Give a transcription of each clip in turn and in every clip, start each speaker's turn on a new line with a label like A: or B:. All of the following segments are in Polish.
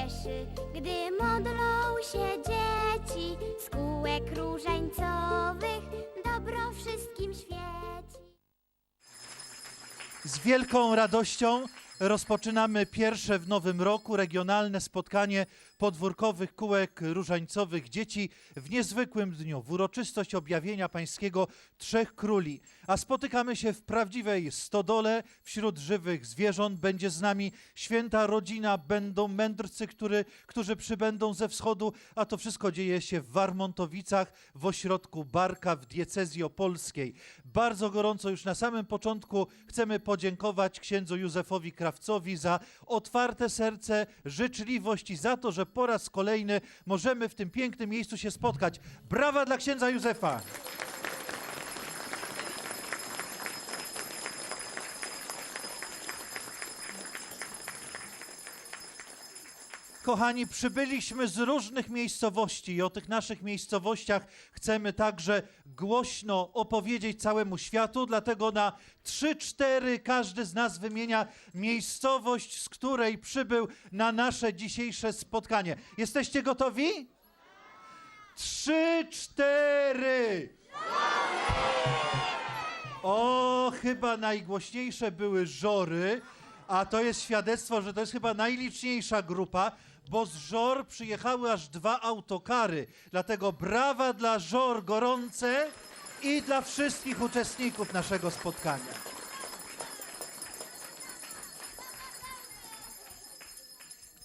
A: cieszy, gdy modlą się dzieci z kółek różańcowych, dobro wszystkim świeci.
B: Z wielką radością rozpoczynamy pierwsze w nowym roku regionalne spotkanie podwórkowych kółek różańcowych dzieci w niezwykłym dniu, w uroczystość objawienia pańskiego Trzech Króli. A spotykamy się w prawdziwej stodole wśród żywych zwierząt. Będzie z nami święta rodzina, będą mędrcy, który, którzy przybędą ze wschodu, a to wszystko dzieje się w Warmontowicach, w ośrodku Barka w diecezji opolskiej. Bardzo gorąco już na samym początku chcemy podziękować księdzu Józefowi Krawcowi za otwarte serce, życzliwość i za to, że po raz kolejny możemy w tym pięknym miejscu się spotkać. Brawa dla księdza Józefa! Kochani, przybyliśmy z różnych miejscowości i o tych naszych miejscowościach chcemy także głośno opowiedzieć całemu światu, dlatego na 3-4 każdy z nas wymienia miejscowość, z której przybył na nasze dzisiejsze spotkanie. Jesteście gotowi? Trzy, cztery! O, chyba najgłośniejsze były żory, a to jest świadectwo, że to jest chyba najliczniejsza grupa, bo z żor przyjechały aż dwa autokary. Dlatego brawa dla żor gorące i dla wszystkich uczestników naszego spotkania.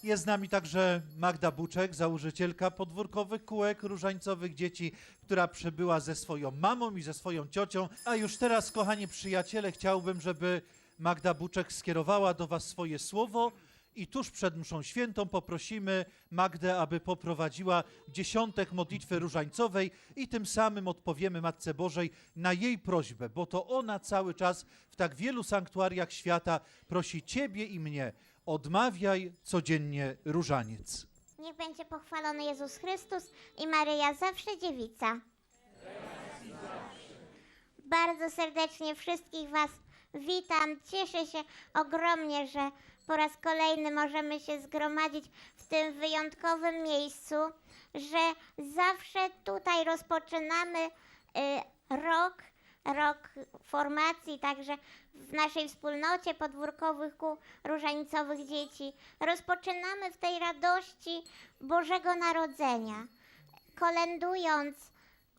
B: Jest z nami także Magda Buczek, założycielka podwórkowych kółek różańcowych dzieci, która przybyła ze swoją mamą i ze swoją ciocią. A już teraz, kochani przyjaciele, chciałbym, żeby Magda Buczek skierowała do Was swoje słowo i tuż przed mszą świętą poprosimy Magdę, aby poprowadziła dziesiątek modlitwy różańcowej i tym samym odpowiemy Matce Bożej na jej prośbę, bo to ona cały czas w tak wielu sanktuariach świata prosi Ciebie i mnie, odmawiaj codziennie różaniec.
C: Niech będzie pochwalony Jezus Chrystus i Maryja zawsze dziewica. Bardzo serdecznie wszystkich Was witam. Cieszę się ogromnie, że po raz kolejny możemy się zgromadzić w tym wyjątkowym miejscu, że zawsze tutaj rozpoczynamy y, rok, rok formacji, także w naszej wspólnocie podwórkowych kół różańcowych dzieci. Rozpoczynamy w tej radości Bożego Narodzenia, kolędując,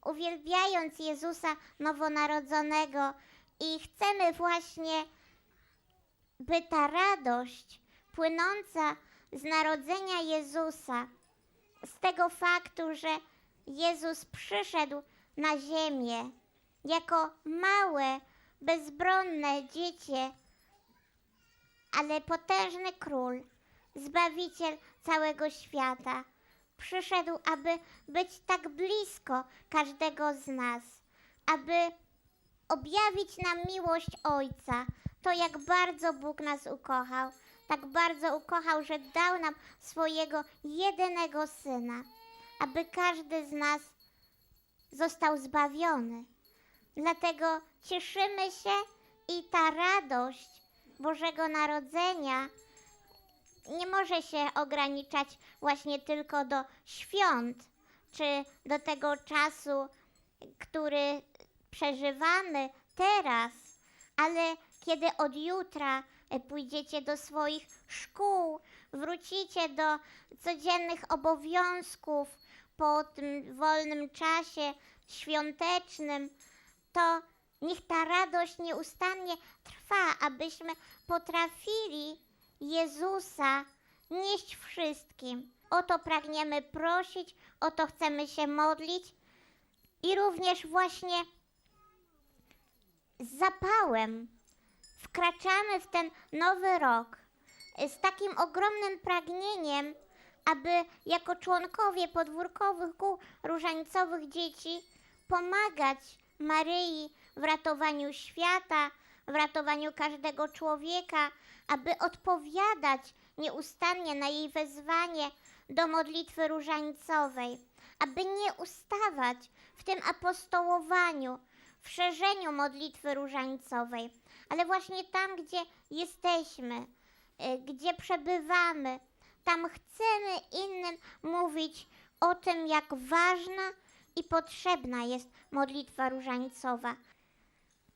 C: uwielbiając Jezusa Nowonarodzonego i chcemy właśnie, by ta radość płynąca z narodzenia Jezusa, z tego faktu, że Jezus przyszedł na ziemię jako małe, bezbronne dziecię, ale potężny król, zbawiciel całego świata, przyszedł, aby być tak blisko każdego z nas, aby objawić nam miłość Ojca, to jak bardzo Bóg nas ukochał, tak bardzo ukochał, że dał nam swojego jedynego Syna, aby każdy z nas został zbawiony. Dlatego cieszymy się i ta radość Bożego Narodzenia nie może się ograniczać właśnie tylko do świąt, czy do tego czasu, który przeżywamy teraz, ale kiedy od jutra e, pójdziecie do swoich szkół, wrócicie do codziennych obowiązków po tym wolnym czasie świątecznym, to niech ta radość nieustannie trwa, abyśmy potrafili Jezusa nieść wszystkim. O to pragniemy prosić, o to chcemy się modlić i również właśnie z zapałem wkraczamy w ten nowy rok z takim ogromnym pragnieniem, aby jako członkowie podwórkowych kół różańcowych dzieci pomagać Maryi w ratowaniu świata, w ratowaniu każdego człowieka, aby odpowiadać nieustannie na jej wezwanie do modlitwy różańcowej, aby nie ustawać w tym apostołowaniu, w szerzeniu modlitwy różańcowej, ale właśnie tam, gdzie jesteśmy, y, gdzie przebywamy, tam chcemy innym mówić o tym, jak ważna i potrzebna jest modlitwa różańcowa.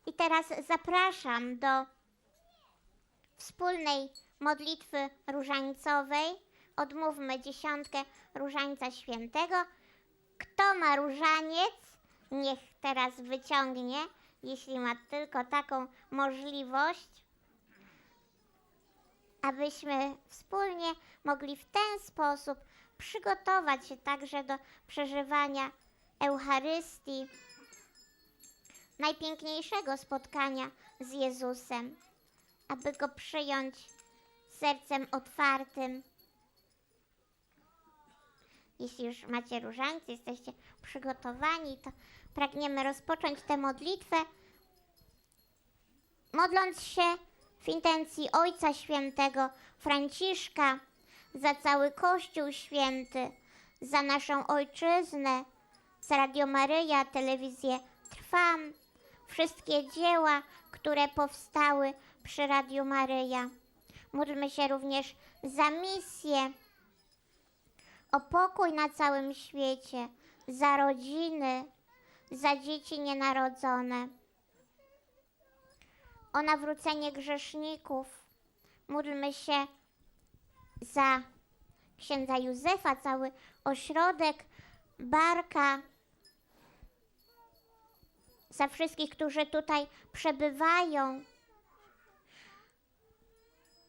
C: I teraz zapraszam do wspólnej modlitwy różańcowej. Odmówmy dziesiątkę różańca świętego. Kto ma różaniec, niech teraz wyciągnie, jeśli ma tylko taką możliwość, abyśmy wspólnie mogli w ten sposób przygotować się także do przeżywania Eucharystii, najpiękniejszego spotkania z Jezusem, aby go przyjąć sercem otwartym. Jeśli już macie różańce, jesteście przygotowani, to pragniemy rozpocząć tę modlitwę, modląc się w intencji Ojca Świętego Franciszka za cały Kościół Święty, za naszą Ojczyznę, za Radio Maryja, telewizję Trwam, wszystkie dzieła, które powstały przy Radiu Maryja. Módlmy się również za misję, o pokój na całym świecie, za rodziny, za dzieci nienarodzone, o nawrócenie grzeszników. Módlmy się za księdza Józefa, cały ośrodek Barka, za wszystkich, którzy tutaj przebywają.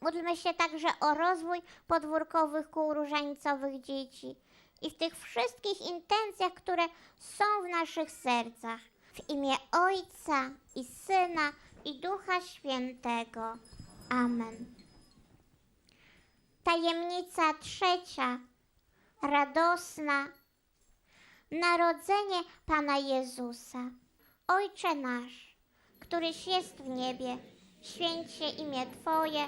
C: Módlmy się także o rozwój podwórkowych kół różańcowych dzieci i w tych wszystkich intencjach, które są w naszych sercach. W imię Ojca i Syna i Ducha Świętego. Amen. Tajemnica trzecia, radosna, narodzenie Pana Jezusa. Ojcze nasz, któryś jest w niebie, święć się imię Twoje,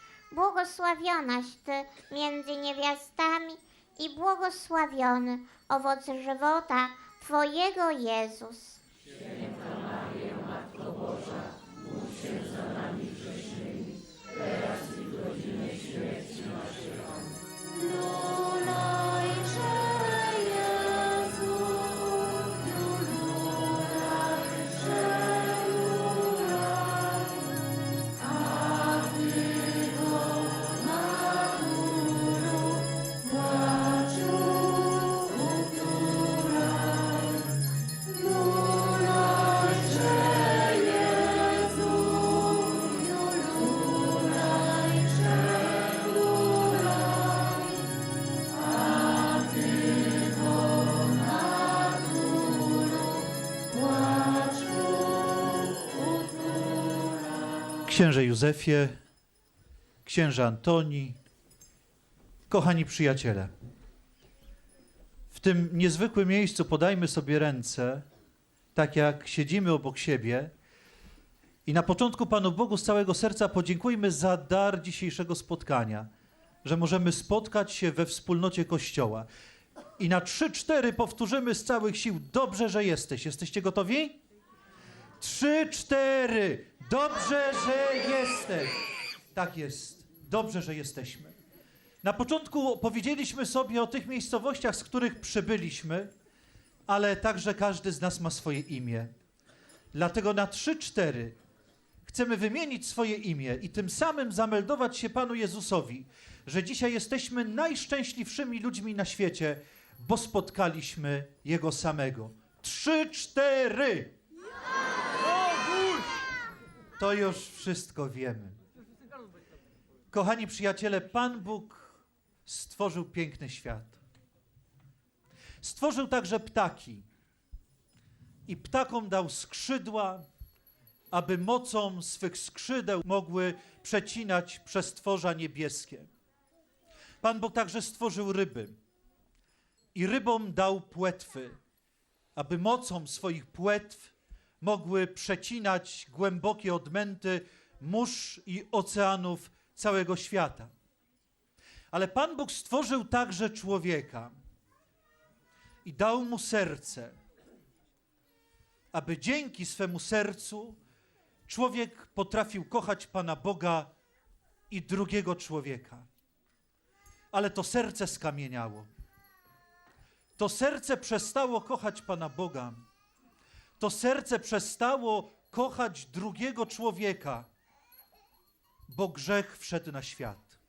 C: błogosławionaś Ty między niewiastami i błogosławiony owoc żywota Twojego Jezus.
B: Księże Józefie, księże Antoni, kochani przyjaciele. W tym niezwykłym miejscu podajmy sobie ręce, tak jak siedzimy obok siebie. I na początku Panu Bogu z całego serca podziękujmy za dar dzisiejszego spotkania, że możemy spotkać się we wspólnocie Kościoła. I na trzy, cztery powtórzymy z całych sił: Dobrze, że jesteś. Jesteście gotowi? Trzy, cztery. Dobrze, że jesteś. Tak jest. Dobrze, że jesteśmy. Na początku powiedzieliśmy sobie o tych miejscowościach, z których przybyliśmy, ale także każdy z nas ma swoje imię. Dlatego na trzy, cztery chcemy wymienić swoje imię i tym samym zameldować się Panu Jezusowi, że dzisiaj jesteśmy najszczęśliwszymi ludźmi na świecie, bo spotkaliśmy Jego samego. Trzy, cztery. To już wszystko wiemy. Kochani przyjaciele, Pan Bóg stworzył piękny świat. Stworzył także ptaki. I ptakom dał skrzydła, aby mocą swych skrzydeł mogły przecinać przestworza niebieskie. Pan Bóg także stworzył ryby i rybom dał płetwy, aby mocą swoich płetw mogły przecinać głębokie odmęty mórz i oceanów całego świata. Ale Pan Bóg stworzył także człowieka i dał mu serce, aby dzięki swemu sercu człowiek potrafił kochać Pana Boga i drugiego człowieka. Ale to serce skamieniało. To serce przestało kochać Pana Boga. To serce przestało kochać drugiego człowieka, bo grzech wszedł na świat.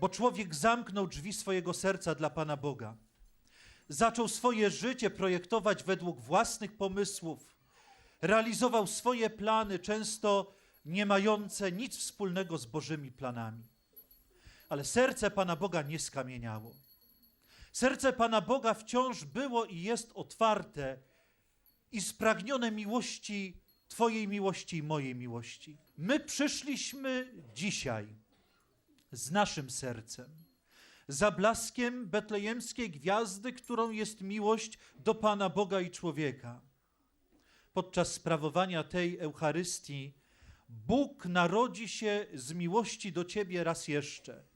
B: Bo człowiek zamknął drzwi swojego serca dla Pana Boga. Zaczął swoje życie projektować według własnych pomysłów. Realizował swoje plany, często nie mające nic wspólnego z Bożymi planami. Ale serce Pana Boga nie skamieniało. Serce Pana Boga wciąż było i jest otwarte i spragnione miłości, Twojej miłości i mojej miłości. My przyszliśmy dzisiaj z naszym sercem, za blaskiem betlejemskiej gwiazdy, którą jest miłość do Pana Boga i człowieka. Podczas sprawowania tej Eucharystii Bóg narodzi się z miłości do Ciebie raz jeszcze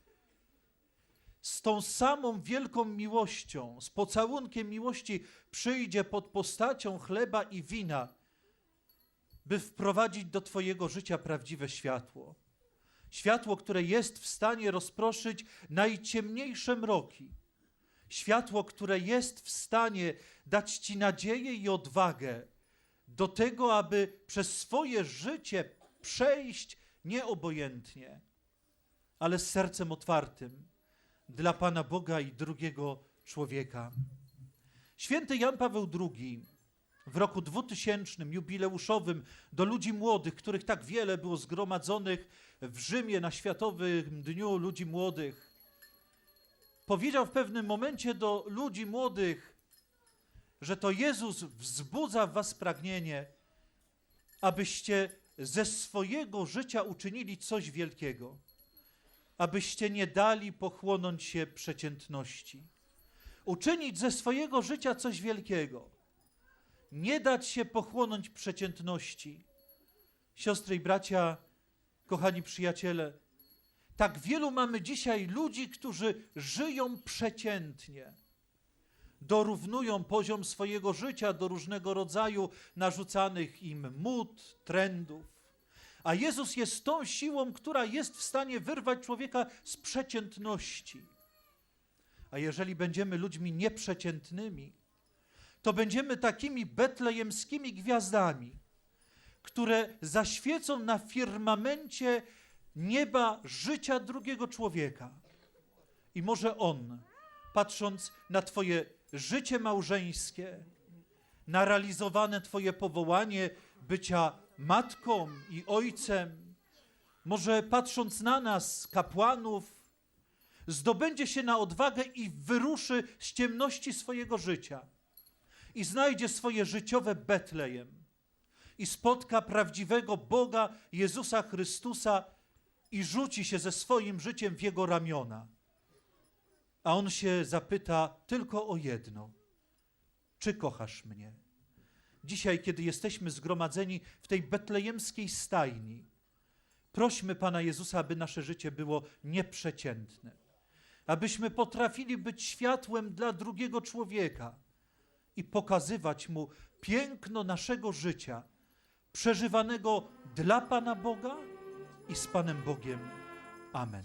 B: z tą samą wielką miłością, z pocałunkiem miłości przyjdzie pod postacią chleba i wina, by wprowadzić do Twojego życia prawdziwe światło. Światło, które jest w stanie rozproszyć najciemniejsze mroki. Światło, które jest w stanie dać Ci nadzieję i odwagę do tego, aby przez swoje życie przejść nieobojętnie, ale z sercem otwartym dla Pana Boga i drugiego człowieka. Święty Jan Paweł II w roku 2000 jubileuszowym do ludzi młodych, których tak wiele było zgromadzonych w Rzymie na Światowym Dniu Ludzi Młodych, powiedział w pewnym momencie do ludzi młodych, że to Jezus wzbudza w was pragnienie, abyście ze swojego życia uczynili coś wielkiego abyście nie dali pochłonąć się przeciętności. Uczynić ze swojego życia coś wielkiego. Nie dać się pochłonąć przeciętności. Siostry i bracia, kochani przyjaciele, tak wielu mamy dzisiaj ludzi, którzy żyją przeciętnie. Dorównują poziom swojego życia do różnego rodzaju narzucanych im mód, trendów. A Jezus jest tą siłą, która jest w stanie wyrwać człowieka z przeciętności. A jeżeli będziemy ludźmi nieprzeciętnymi, to będziemy takimi betlejemskimi gwiazdami, które zaświecą na firmamencie nieba życia drugiego człowieka. I może on, patrząc na Twoje życie małżeńskie, na realizowane Twoje powołanie bycia matką i ojcem, może patrząc na nas, kapłanów, zdobędzie się na odwagę i wyruszy z ciemności swojego życia i znajdzie swoje życiowe Betlejem i spotka prawdziwego Boga Jezusa Chrystusa i rzuci się ze swoim życiem w jego ramiona. A on się zapyta tylko o jedno: czy kochasz mnie? Dzisiaj, kiedy jesteśmy zgromadzeni w tej betlejemskiej stajni, prośmy Pana Jezusa, aby nasze życie było nieprzeciętne, abyśmy potrafili być światłem dla drugiego człowieka i pokazywać mu piękno naszego życia, przeżywanego dla Pana Boga i z Panem Bogiem. Amen.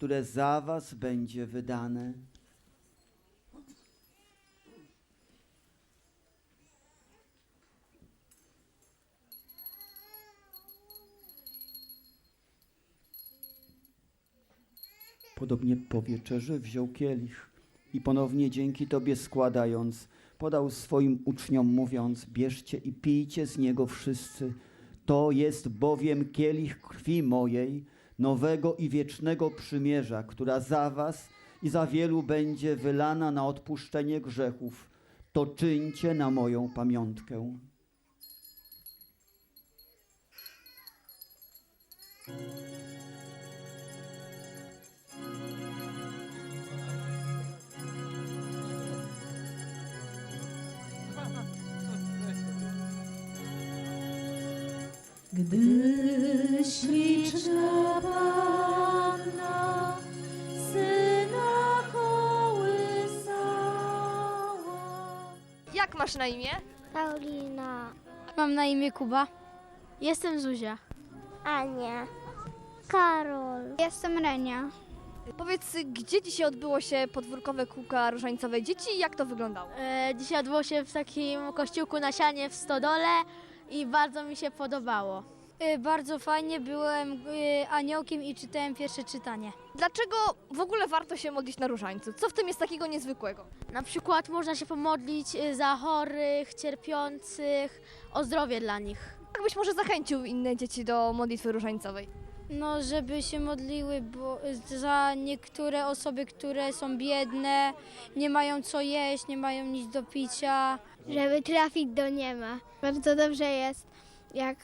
D: które za Was będzie wydane. Podobnie po wieczerzy wziął kielich i ponownie dzięki Tobie składając, podał swoim uczniom, mówiąc: Bierzcie i pijcie z niego wszyscy. To jest bowiem kielich krwi mojej, nowego i wiecznego przymierza, która za Was i za wielu będzie wylana na odpuszczenie grzechów. To czyńcie na moją pamiątkę.
E: Gdy śliczna
F: masz na imię?
A: Paulina,
G: Mam na imię Kuba. Jestem Zuzia.
A: Ania, Karol.
G: Jestem Renia.
F: Powiedz, gdzie dzisiaj odbyło się podwórkowe kółka różańcowe dzieci i jak to wyglądało?
G: E, dzisiaj odbyło się w takim kościółku na sianie w Stodole i bardzo mi się podobało. E, bardzo fajnie, byłem e, aniołkiem i czytałem pierwsze czytanie.
F: Dlaczego w ogóle warto się modlić na różańcu? Co w tym jest takiego niezwykłego?
G: Na przykład można się pomodlić e, za chorych, cierpiących, o zdrowie dla nich.
F: Jak byś może zachęcił inne dzieci do modlitwy różańcowej?
G: No, żeby się modliły bo, za niektóre osoby, które są biedne, nie mają co jeść, nie mają nic do picia.
H: żeby trafić do nieba. Bardzo dobrze jest, jak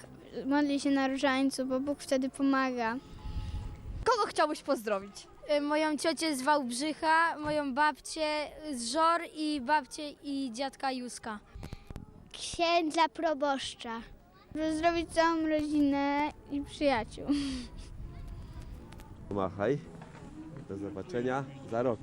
H: modli się na różańcu, bo Bóg wtedy pomaga.
F: Kogo chciałbyś pozdrowić?
G: Y, Moją ciocię z Wałbrzycha, moją babcię z Żor i babcię i dziadka Józka.
H: Księdza proboszcza. Pozdrowić całą rodzinę i przyjaciół.
I: Machaj. Do zobaczenia za rok.